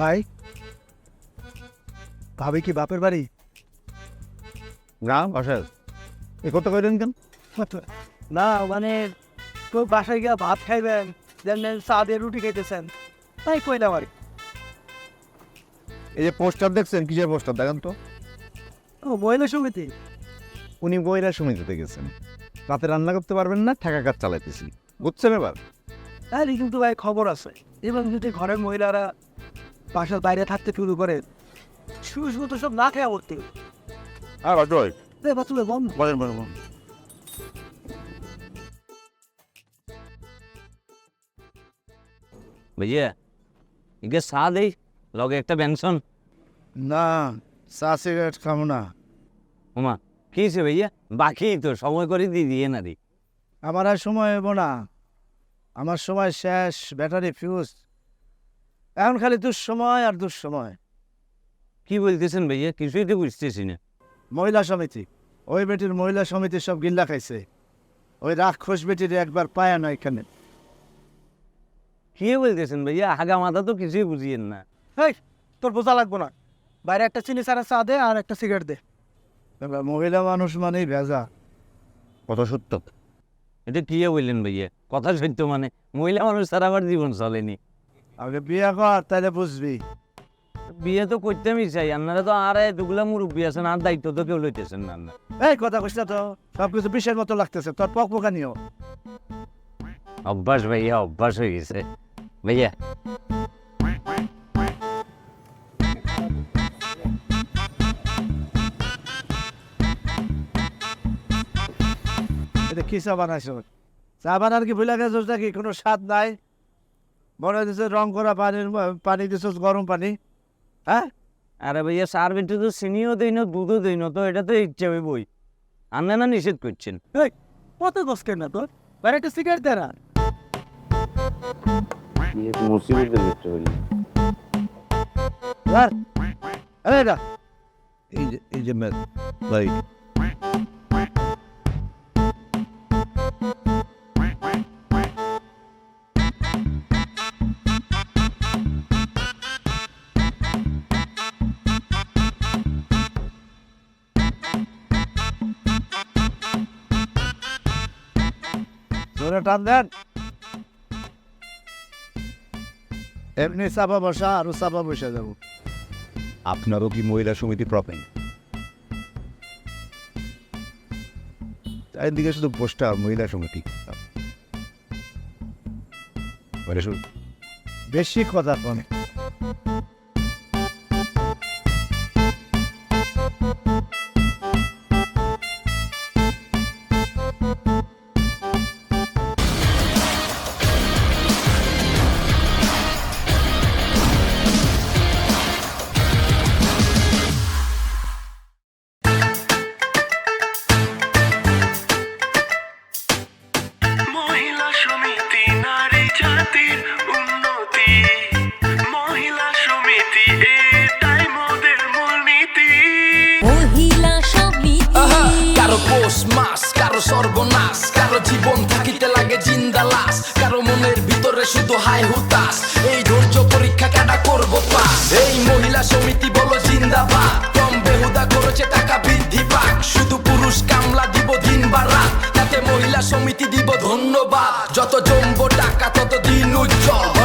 ভাই ভাবি কি বাপের বাড়ি? না বাসায়। এ কথা কইলেন কেন? না মানে তো বাসায় গিয়া ভাত খাইবেন দেন চা দিয়ে রুটি খাইতেছেন তাই কইলাম আর কি। এই যে পোস্টার দেখছেন কিসের পোস্টার দেখেন তো? ও মহিলা সমিতি। উনি বইরা সমিতিতে গেছেন। রাতে রান্না করতে পারবেন না ঠেকা কাজ চালাইতেছি বুঝছেন এবার? তাহলে কিন্তু ভাই খবর আছে। এবং যদি ঘরের মহিলারা বাসার বাইরে থাকতে শুরু করে। শুরু শুরু তো সব না খেয়া করতে আর অজয় বাতুলে বন্ধ। বলেন বলেন বলেন। ভাইয়া একে চা দেই লগে একটা বেনশন না চা সিগারেট খাব না। ওমা কি হয়েছে ভাইয়া? বাকি তো সময় করে দিয়ে দিয়ে না দি। আমার আর সময় হইব না। আমার সময় শেষ ব্যাটারি ফিউজ এখন খালি দুঃসময় আর দুঃসময়। কি বলতেছেন ভাইয়া? কিছুই তো বুঝতেছি না। মহিলা সমিতি। ওই বেটির মহিলা সমিতি সব গিল্লা খাইছে। ওই রাক্ষস বেটির একবার পায় না এখানে। কি বলতেছেন ভাইয়া? আগা মাথা তো কিছুই বুঝিয়েন না। তোর বোঝা লাগবো না। বাইরে একটা চিনি সারা চা দে আর একটা সিগারেট দে। মহিলা মানুষ মানেই ভেজা কত সত্য। এটা কি বললেন ভাইয়া। কথা সত্য মানে মহিলা মানুষ ছাড়া আবার জীবন চলেনি। আগে বিয়ে কর তাহলে বুঝবি। বিয়ে তো করতেমই চাই আপনারা তো আর দুগুলা মুরব্বী আছেন আর দায়িত্ব তো কেউ লইতেছেন না এই কথা কইস না তো সব কিছু বিষের মতো লাগতেছে তোর পক পোকানিও অভ্যাস ভাইয়া অভ্যাস হয়ে গেছে। ভাইয়া। এটা কি চা বানাইছো? চা বানার কি ভুলে গেছিস নাকি কোনো স্বাদ নাই? মনে হচ্ছে রং করা পানির পানি দিছিস গরম পানি। হ্যাঁ? আরে ভাইয়া সার বেটে তো চিনিও দিই না দুধও দেই না তো এটা তো ইচ্ছে হয়ে বই। আন্না না নিষেধ করছেন। এই কত দশকের না তোর? বাইরে একটা সিগারেট দে না ধর। এই না এই যে এই যে ভাই। টান দেন। এমনি চাপা বসা আরও চাপা বসে যাব। আপনারও কি মহিলা সমিতি প্রবলেম চারিদিকে শুধু পোস্টার মহিলা সমিতি। বেশি কথা কন পোষ মাস, কারও সর্বনাশ, কারও জীবন থাকিতে লাগে জিন্দা লাশ, কারও মনের ভিতরে শুধু হাই হুতাস এই ধৈর্য পরীক্ষা কেডা করব পাস? এই মহিলা সমিতি বলো জিন্দাবাদ, কম বেহুদা করেছে টাকা বৃদ্ধি পাক। শুধু পুরুষ কামলা দিব দিন বা রাত, তাতে মহিলা সমিতি দিব ধন্যবাদ। যত জমবো টাকা, তত দিন উজ্জ্বল।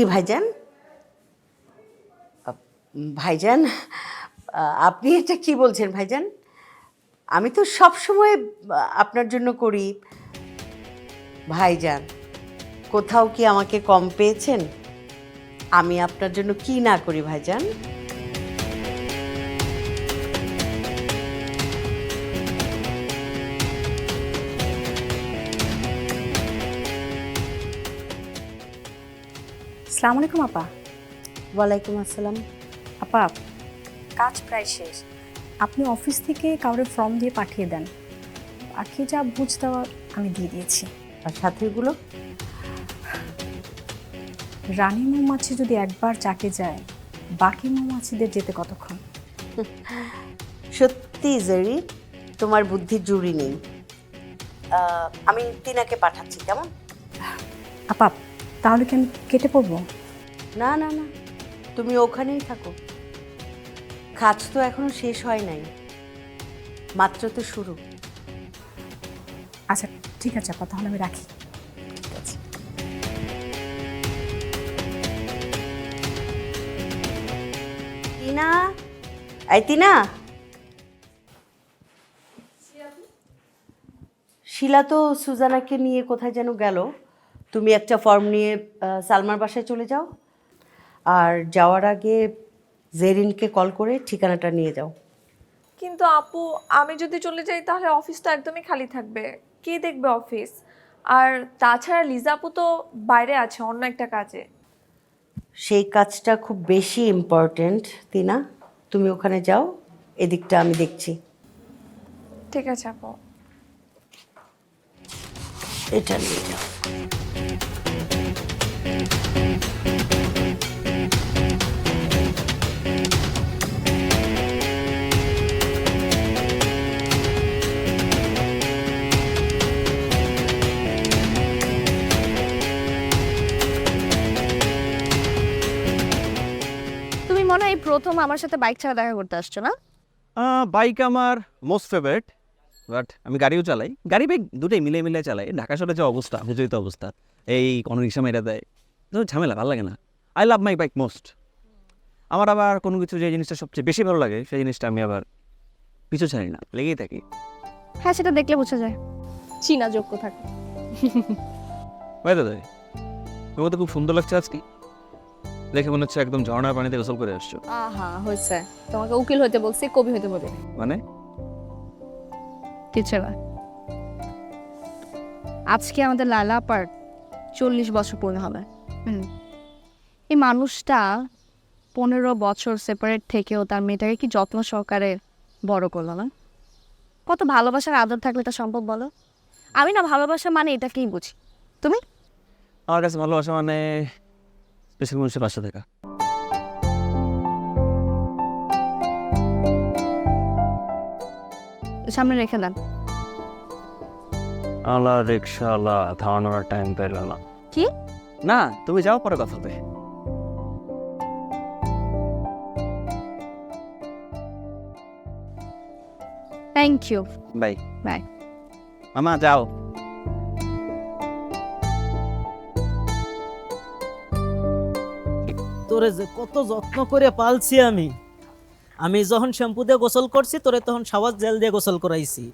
জি, ভাইজান। ভাইজান, আপনি এটা কি বলছেন, ভাইজান? আমি তো সব সময় আপনার জন্য করি। ভাইজান, কোথাও কি আমাকে কম পেয়েছেন? আমি আপনার জন্য কি না করি, ভাইজান? আসসালামু আলাইকুম আপা। ওয়ালাইকুম আসসালাম। আপা কাজ প্রায় শেষ। আপনি অফিস থেকে কাউরে ফর্ম দিয়ে পাঠিয়ে দেন। বাকি যা বুঝ দেওয়া আমি দিয়ে দিয়েছি। আর সাথীগুলো রানী মৌমাছি যদি একবার চাকে যায় বাকি মৌমাছিদের যেতে কতক্ষণ? সত্যি জেরি তোমার বুদ্ধির জুড়ি নেই। আমি তিনাকে পাঠাচ্ছি কেমন? আপা তাহলে কি আমি কেটে পড়ব না না না। তুমি ওখানেই থাকো। কাজ তো এখনও শেষ হয় নাই। মাত্র তো শুরু। আচ্ছা ঠিক আছে আপা তাহলে আমি রাখি। তিনা এই তিনা শিলা তো সুজানাকে নিয়ে কোথায় যেন গেল। তুমি একটা ফর্ম নিয়ে সালমার বাসায় চলে যাও। আর যাওয়ার আগে জেরিনকে কল করে ঠিকানাটা নিয়ে যাও। কিন্তু আপু আমি যদি চলে যাই তাহলে অফিস তো একদমই খালি থাকবে। কে দেখবে অফিস আর তাছাড়া লিজা আপু তো বাইরে আছে অন্য একটা কাজে। সেই কাজটা খুব বেশি ইম্পর্ট্যান্ট তিনা তুমি ওখানে যাও এদিকটা আমি দেখছি। ঠিক আছে আপু। এটা নিয়ে যাও। তুমি মনে হয় প্রথম আমার সাথে বাইক ছাড়া দেখা করতে আসছো, না? বাইক আমার মোস্ট ফেভারিট বাট আমি গাড়িও চালাই। গাড়ি বাইক দুটোই মিলে মিলে চালাই। ঢাকা শহরে যে অবস্থা অবস্থা। এই কোনো রিক্সা মেরে দেয়। ঝামেলা ভালো লাগে না। I love my bike most আমার আবার কোনো কিছু যে জিনিসটা সবচেয়ে বেশি ভালো লাগে সেই জিনিসটা আমি আবার পিছু ছাড়ি না লেগেই থাকি। হ্যাঁ সেটা দেখলে বোঝা যায়। চীনা যোগ্য থাকে। ভাই দাদা তোমাকে তো খুব সুন্দর লাগছে আজকে। দেখে মনে হচ্ছে একদম ঝর্ণার পানিতে গোসল করে আসছো। আহা হয়েছে। তোমাকে উকিল হতে বলছি কবি হতে বলি মানে? কিছু না। আজকে আমাদের লালা পার চল্লিশ বছর পূর্ণ হবে। এই মানুষটা পনেরো বছর সেপারেট থেকেও তার মেয়েটাকে কি যত্ন সহকারে বড় করল না? কত ভালোবাসার আদর থাকলে এটা সম্ভব বলো? আমি না ভালোবাসা মানে এটাকেই বুঝি। তুমি? আমার কাছে ভালোবাসা মানে স্পেশাল মানুষের পাশে থাকা। সামনে রেখে দেন। আলা রিক্সাওয়ালা থামানোর টাইম পেল না। কি? না তুমি যাও পরে কথা হবে। থ্যাংক ইউ বাই বাই মামা যাও। তোরে যে কত যত্ন করে পালছি আমি। আমি যখন শ্যাম্পু দিয়ে গোসল করছি তোরে তখন সাবাস জেল দিয়ে গোসল করাইছি।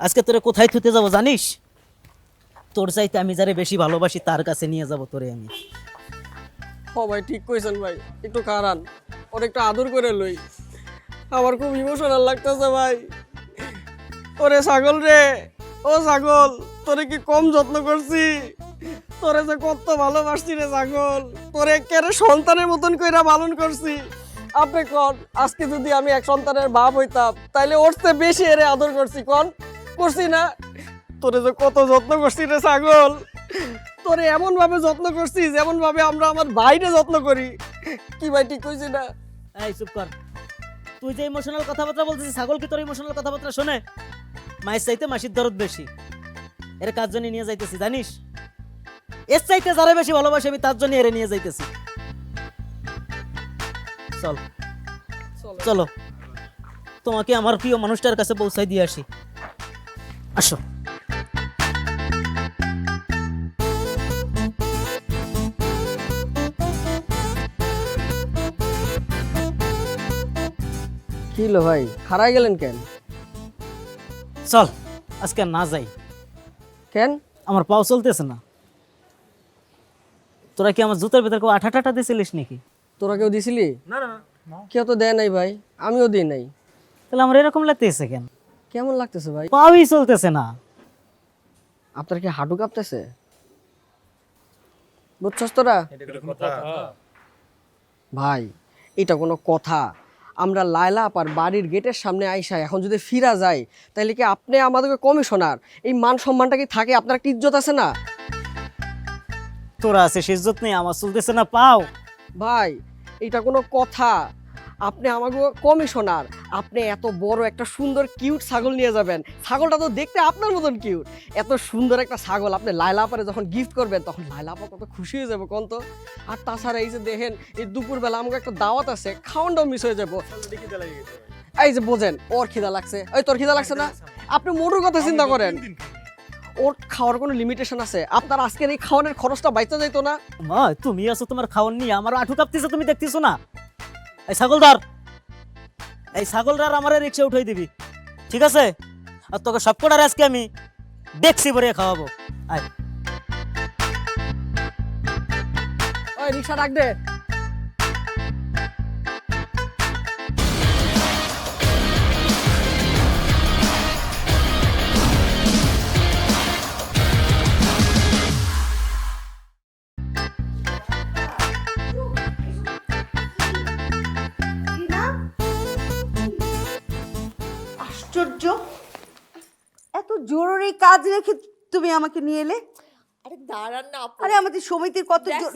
আজকে তোরে কোথায় থুতে যাব জানিস? তোর চাইতে আমি যারে বেশি ভালোবাসি, তার কাছে নিয়ে যাব তোরে আমি। হ ভাই, ঠিক কইছেন ভাই, একটু কারান ওর একটু আদর করে লই। আমার খুব ইমোশনাল লাগতেছে ভাই। ওরে ছাগল রে, ও ছাগল, তোরে কি কম যত্ন করছি? তোরে যে কত ভালোবাসছি রে ছাগল, তোরে কেরে সন্তানের মতন কইরা পালন করছি। আপনি কন, আজকে যদি আমি এক সন্তানের বাপ হইতাম, তাইলে ওর চেয়ে বেশি এরে আদর করছি, কন? করছি না। তোরে যে কত যত্ন করছি রে ছাগল। তোরে এমন ভাবে যত্ন করছি যেমন ভাবে আমরা আমার ভাইরে যত্ন করি। কি ভাই ঠিক কইছি না? এই চুপ কর। তুই যে ইমোশনাল কথাবার্তা বলতেছিস ছাগল কি তোর ইমোশনাল কথাবার্তা শোনে? মায়ের চাইতে মাসির দরদ বেশি। এর কাজ জন্য নিয়ে যাইতেছি জানিস? এর চাইতে যারা বেশি ভালোবাসে আমি তার জন্য এরে নিয়ে যাইতেছি। চল। চলো। তোমাকে আমার প্রিয় মানুষটার কাছে পৌঁছাই দিয়ে আসি। আসো। কি লো ভাই? হারাই গেলেন কেন? চল আজকে না যাই। কেন? আমার পাও চলতেছে না। তোরা কি আমার জুতার ভেতর কেউ আঠা টাটা দিয়েছিলিস নাকি? তোরা কেউ দিছিলি? না না কেউ তো দেয় নাই ভাই। আমিও দিই নাই। তাহলে আমার এরকম লাগতেছে কেন? কেমন লাগতেছে ভাই? পাওই চলতেছে না। আপনার কি হাঁটু কাঁপতেছে? বুঝছস তোরা? ভাই এটা কোনো কথা। আমরা লায়লা আপার বাড়ির গেটের সামনে আইসা এখন যদি ফিরা যাই তাহলে কি আপনি আমাদেরকে কমিশনার? এই মান সম্মানটা কি থাকে? আপনার একটা ইজ্জত আছে না? তোরা আছে সে ইজ্জত নেই আমার চলতেছে না পাও। ভাই এটা কোনো কথা। আপনি আমাকে কমিশনার। আপনি এত বড় একটা সুন্দর কিউট ছাগল নিয়ে যাবেন। ছাগলটা তো দেখতে আপনার মতন কিউট। এত সুন্দর একটা ছাগল আপনি লাইলা পারে যখন গিফট করবেন তখন লাইলা আপা কত খুশি হয়ে যাবে কোন তো? আর তাছাড়া এই যে দেখেন এই দুপুরবেলা আমাকে একটা দাওয়াত আছে খাওয়ানটাও মিস হয়ে যাব। এই যে বোঝেন ওর খিদা লাগছে। ওই তোর খিদা লাগছে না? আপনি মোটর কথা চিন্তা করেন। ওর খাওয়ার কোনো লিমিটেশন আছে। আপনার আজকের এই খাওয়ানোর খরচটা বাইতে যাইতো না? মা তুমি আছো তোমার খাওয়ার নিয়ে আমার আঠু কাঁপতেছে তুমি দেখতেছো না? এই ছাগলদার এই ছাগলদার আমার রিক্সা উঠাই দিবি, ঠিক আছে? আর তোকে সব কটার আজকে আমি দেখছি ভরে খাওয়াবো। আয়। রিক্সা ডাক দে। কাজ রেখে তুমি আমাকে নিয়ে এলে? আরে দাঁড়ান না আরে আমাদের সমিতির কত জ-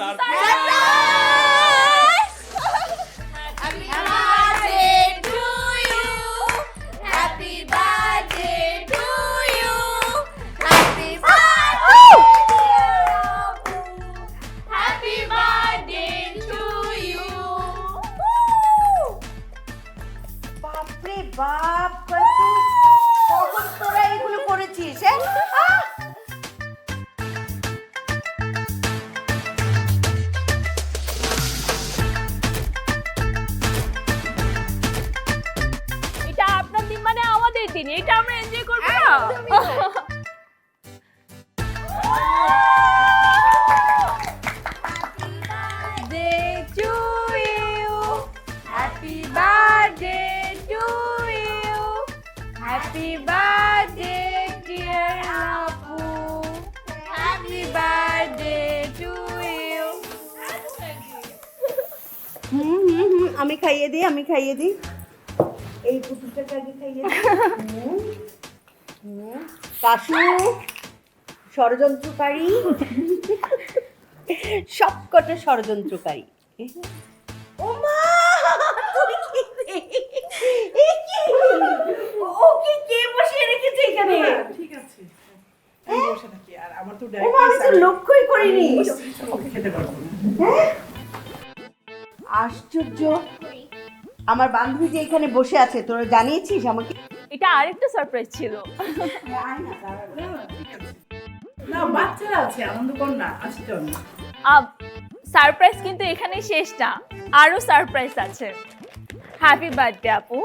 আমি খাইয়ে দিই এই পুতুলটাকে আগে খাইয়ে। কাশু ষড়যন্ত্রকারী সবকটা ষড়যন্ত্রকারী ও মা তুই কি রে? এ কি? ওকে কে বসিয়ে রেখেছে এখানে ঠিক আছে হ্যাঁ? আমার তো লক্ষ্যই করিনি হ্যাঁ? আশ্চর্য আমার বান্ধবী যে এখানে বসে আছে তোরা জানিয়েছিস আমাকে? এটা আরেকটা সারপ্রাইজ ছিল। না বাচ্চারা আছে আনন্দ কর না আজকে চল। সারপ্রাইজ কিন্তু এখানেই শেষ না আরও সারপ্রাইজ আছে। হ্যাপি বার্থডে আপু।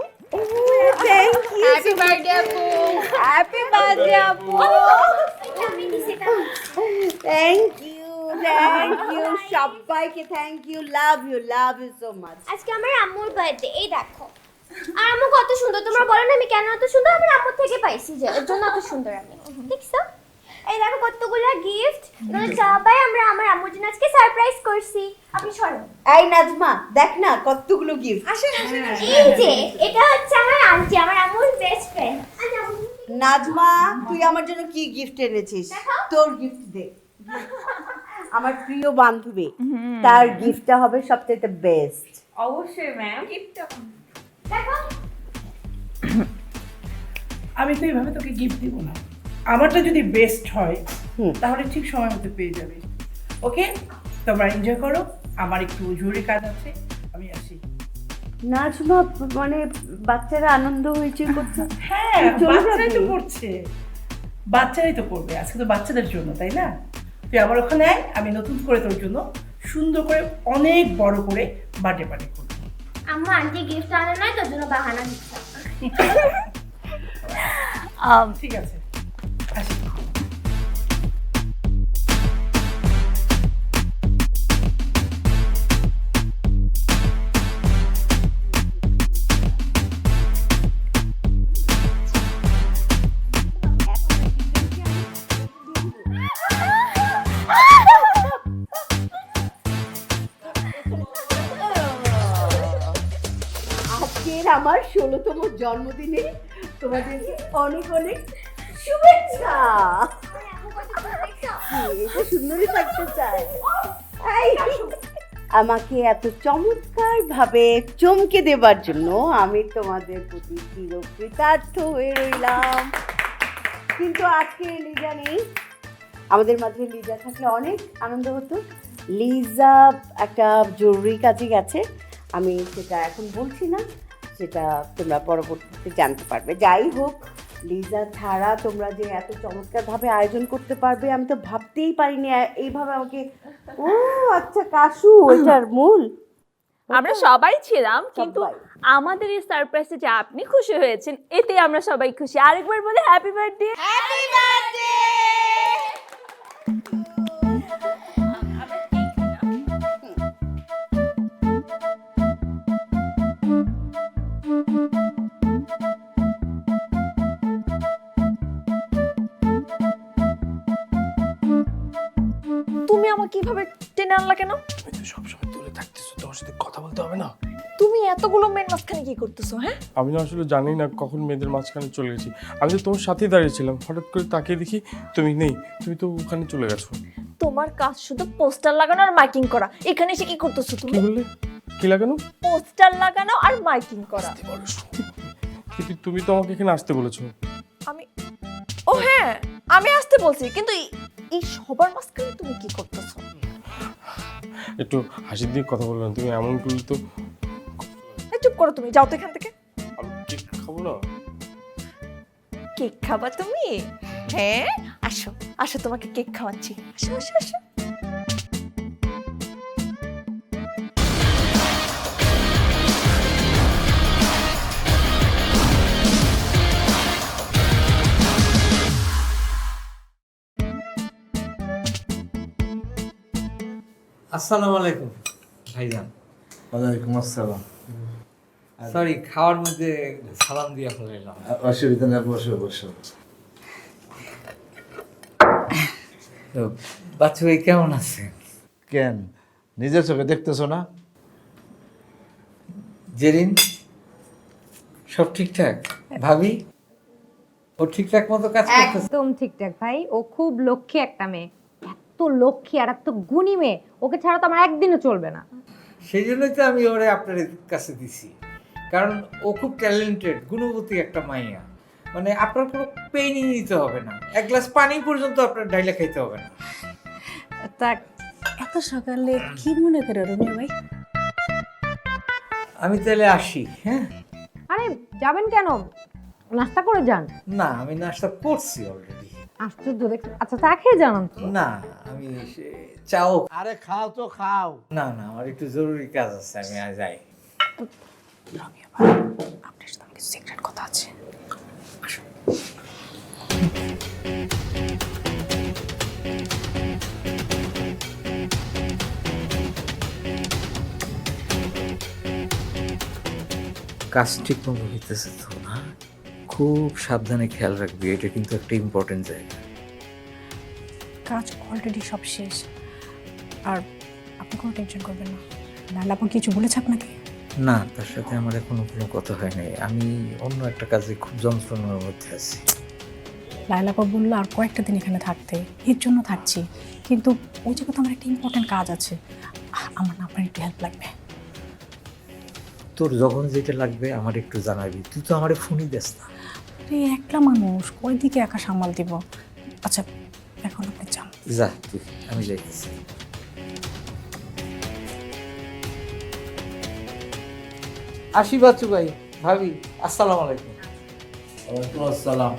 থ্যাংক ইউ হ্যাপি বার্থডে আপু। হ্যাপি বার্থডে আপু। থ্যাংক ইউ থ্যাংক ইউ সবাইকে thank you love you love you so much আজকে আমার আম্মুর বার্থডে এই দেখো। আর আম্মু কত সুন্দর তোমরা বলো না আমি কেন এত সুন্দর? আমার আম্মুর থেকে পাইছি যে এর জন্য এত সুন্দর আমি। দেখছ? এই দেখো কতগুলো গিফট সবাই আমরা আমার আম্মুর জন্য আজকে সারপ্রাইজ করছি। আপনি সরো। এই নাজমা দেখ না কতগুলো গিফট এই যে এটা হচ্ছে আমার আন্টি আমার আম্মুর বেস্ট ফ্রেন্ড নাজমা তুই আমার জন্য কি গিফট এনেছিস? তোর গিফট দে। আমার প্রিয় বান্ধবী তার গিফটটা হবে সবচেয়ে বেস্ট অবশ্যই ম্যাম দেখো। আমি তো এইভাবে তোকে গিফট দিব না। আমারটা যদি বেস্ট হয় তাহলে ঠিক সময় মতো পেয়ে যাবে। ওকে তোমরা এনজয় করো। আমার একটু জরুরি কাজ আছে। আমি আসি। নাজমা মানে বাচ্চারা আনন্দ হয়েছে করছে হ্যাঁ বাচ্চারাই তো? করছে। বাচ্চারাই তো করবে। আজকে তো বাচ্চাদের জন্য তাই না? তুই আমার ওখানে আয় আমি নতুন করে তোর জন্য সুন্দর করে অনেক বড় করে বার্থডে পার্টি করব। আম্মা আন্টি গিফট আনে নাই তোর জন্য বাহানা দিচ্ছে। ঠিক আছে। জন্মদিনে তোমাদেরকে অনেক অনেক শুভেচ্ছা। এটা সুন্দরই থাকতে চায়। আমাকে এত চমৎকার ভাবে চমকে দেবার জন্য আমি তোমাদের প্রতি চিরকৃতার্থ হয়ে রইলাম। কিন্তু আজকে লিজা নেই। আমাদের মাঝে লিজা থাকলে অনেক আনন্দ হতো। লিজা একটা জরুরি কাজে গেছে। আমি সেটা এখন বলছি না। সেটা তোমরা পরবর্তীতে জানতে পারবে। যাই হোক লিজা ছাড়া তোমরা যে এত চমৎকারভাবে আয়োজন করতে পারবে আমি তো ভাবতেই পারিনি এইভাবে আমাকে ও আচ্ছা কাশু এটার মূল। আমরা সবাই ছিলাম কিন্তু আমাদের এই সারপ্রাইজে যে আপনি খুশি হয়েছেন এতে আমরা সবাই খুশি। আরেকবার বলে হ্যাপি বার্থডে হ্যাপি বার্থডে আমাকে কীভাবে টেনে আনলা কেন? সবসময় দূরে থাকতেছো তোমার সাথে কথা বলতে হবে না। তুমি এতগুলো মেন মাঝখানে কি করতেছো হ্যাঁ? আমি না আসলে জানি না কখন মেয়েদের মাঝখানে চলে গেছি। আমি তো তোমার সাথেই দাঁড়িয়েছিলাম হঠাৎ করে তাকিয়ে দেখি তুমি নেই তুমি তো ওখানে চলে গেছো। তোমার কাজ শুধু পোস্টার লাগানো আর মাইকিং করা। এখানে এসে কি করতেছো কি তুমি? বললে? কি লাগানো? পোস্টার লাগানো আর মাইকিং করা। কিন্তু তুমি তো আমাকে এখানে আসতে বলেছ। আমি ও হ্যাঁ আমি আসতে বলছি কিন্তু এই- সবার মাঝখানে তুমি কি করতেছো? একটু হাসি দিয়ে কথা বললাম তুমি এমন করলে তো চুপ করো তুমি যাও তো এখান থেকে। আমি কেক খাব না। কেক খাবা তুমি? হ্যাঁ আসো আসো তোমাকে কেক খাওয়াচ্ছি। আসো আসো আসো। আসসালামু আলাইকুম ভাইজান। ওয়ালাইকুম আসসালাম। সরি খাওয়ার মধ্যে সালাম দিয়ে ফেলাইলাম অসুবিধা নেই বসো বসো। তো বাচ্চা ভাই কেমন আছে? কেন? নিজের চোখে দেখতেছো না? জেরিন সব ঠিকঠাক? ভাবি ও ঠিকঠাক মতো কাজ করতেছে? একদম ঠিকঠাক ভাই ও খুব লক্ষ্মী একটা মেয়ে। লক্ষ্মী আর এত গুণী মেয়ে ওকে ছাড়া তো আমার একদিনও চলবে না। সেই জন্যই তো আমি ওরে আপনার কাছে দিছি। কারণ ও খুব ট্যালেন্টেড গুণবতী একটা মাইয়া। মানে আপনার কোনো পেইনই নিতে হবে না। এক গ্লাস পানি পর্যন্ত আপনার ডাইলে খাইতে হবে না। তা এত সকালে কি মনে করে রুমিয়া ভাই? আমি তাহলে আসি হ্যাঁ? আরে যাবেন কেন? নাস্তা করে যান। না আমি নাস্তা করছি অলরেডি আশ্চর্য দেখ আচ্ছা চা খেয়ে জানান না আমি সে- চাও। আরে খাও তো খাও। না না আমার একটু জরুরি কাজ আছে আমি আর যাই। আপনার সাথে সিক্রেট কথা আছে। কাজ ঠিক মতো হইতেছে তো। খুব সাবধানে খেয়াল রাখবি এটা কিন্তু একটা ইম্পর্টেন্ট জায়গা। কাজ অলরেডি সব শেষ। আর আপনি কোনো টেনশন করবেন না। লালা আপন কিছু বলেছে আপনাকে? না তার সাথে আমার এখনও কোনো কথা হয় নাই। আমি অন্য একটা কাজে খুব যন্ত্রণার মধ্যে আছি। লাইলাপা বলল আর কয়েকটা দিন এখানে থাকতে। এর জন্য থাকছি। কিন্তু ওই জায়গাতে আমার একটা ইম্পর্টেন্ট কাজ আছে। আমার না আপনার একটু হেল্প লাগবে। তোর যখন যেটা লাগবে আমার একটু জানাবি। তুই তো আমারে ফোনই দেস না। আরে একলা মানুষ। কয় দিকে একা সামাল দিব? আচ্ছা এখন আপনি যান। যা আমি যাইতেছি। আশীর্বাদ বাচ্চু ভাই ভাবি আসসালামু আলাইকুম। ওয়ালাইকুম আসসালাম।